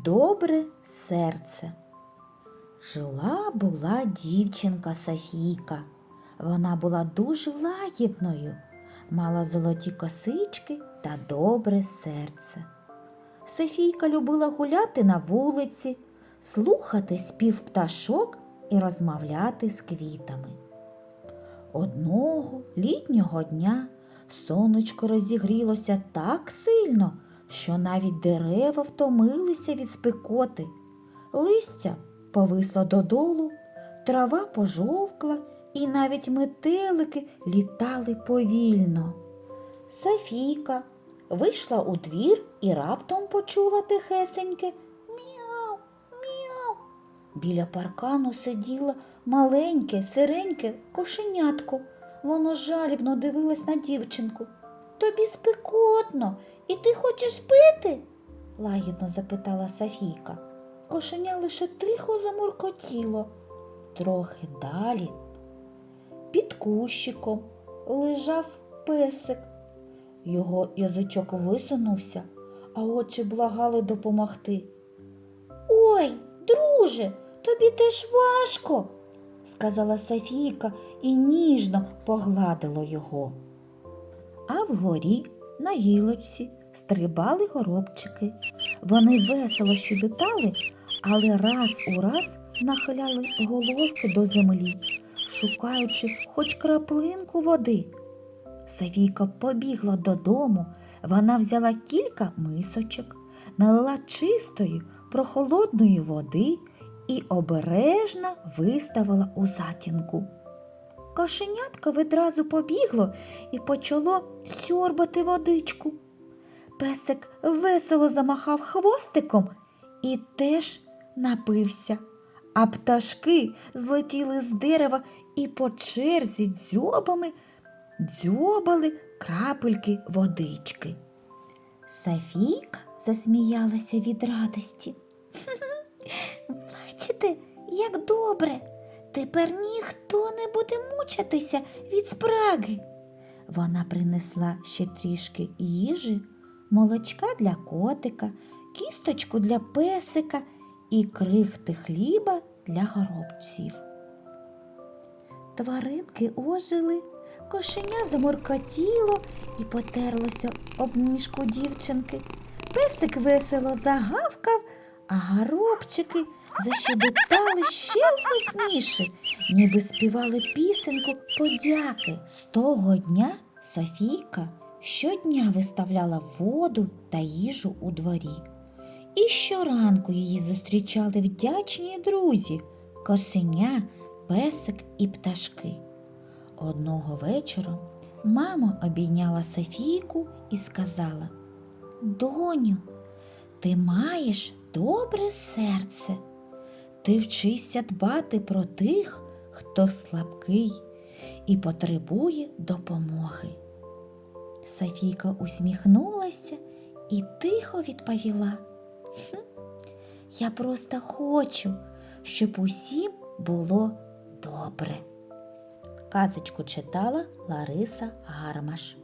Добре серце. Жила була дівчинка Софійка. Вона була дуже лагідною, мала золоті косички та добре серце. Софійка любила гуляти на вулиці, слухати спів пташок і розмовляти з квітами. Одного літнього дня сонечко розігрілося так сильно, що навіть дерева втомилися від спекоти. Листя повисло додолу, трава пожовкла, і навіть метелики літали повільно. Софійка вийшла у двір і раптом почула тихесеньке Мяу, мяу. Біля паркану сиділо маленьке, сиреньке кошенятко. Воно жалібно дивилось на дівчинку. Тобі спекотно, і ти хочеш пити? лагідно запитала Софійка. Кошеня лише тихо замуркотіло. Трохи далі. Під кущиком лежав песик. Його язичок висунувся, а очі благали допомогти. Ой, друже, тобі теж важко, сказала Софійка і ніжно погладила його. А вгорі на гілочці стрибали горобчики. Вони весело щебетали, але раз у раз нахиляли головки до землі, шукаючи хоч краплинку води. Савійка побігла додому, вона взяла кілька мисочок, налила чистої, прохолодної води і обережно виставила у затінку. Кошенятко відразу побігло і почало сьорбати водичку. Песик весело замахав хвостиком і теж напився, а пташки злетіли з дерева і по черзі дзьобами дзьобали крапельки водички. Софійка засміялася від радості. Бачите, як добре. Тепер ніхто не буде мучатися від спраги. Вона принесла ще трішки їжі, молочка для котика, кісточку для песика і крихти хліба для горобців. Тваринки ожили, кошеня замуркотіло і потерлося об ніжку дівчинки. Песик весело загавкав, а горобчики защебетали ще голосніше, ніби співали пісеньку подяки. З того дня Софійка щодня виставляла воду та їжу у дворі. І щоранку її зустрічали вдячні друзі кошеня, песик і пташки. Одного вечора мама обійняла Софійку і сказала Доню, ти маєш добре серце. Ти вчишся дбати про тих, хто слабкий і потребує допомоги. Софійка усміхнулася і тихо відповіла. «Хм, Я просто хочу, щоб усім було добре. Казочку читала Лариса Гармаш.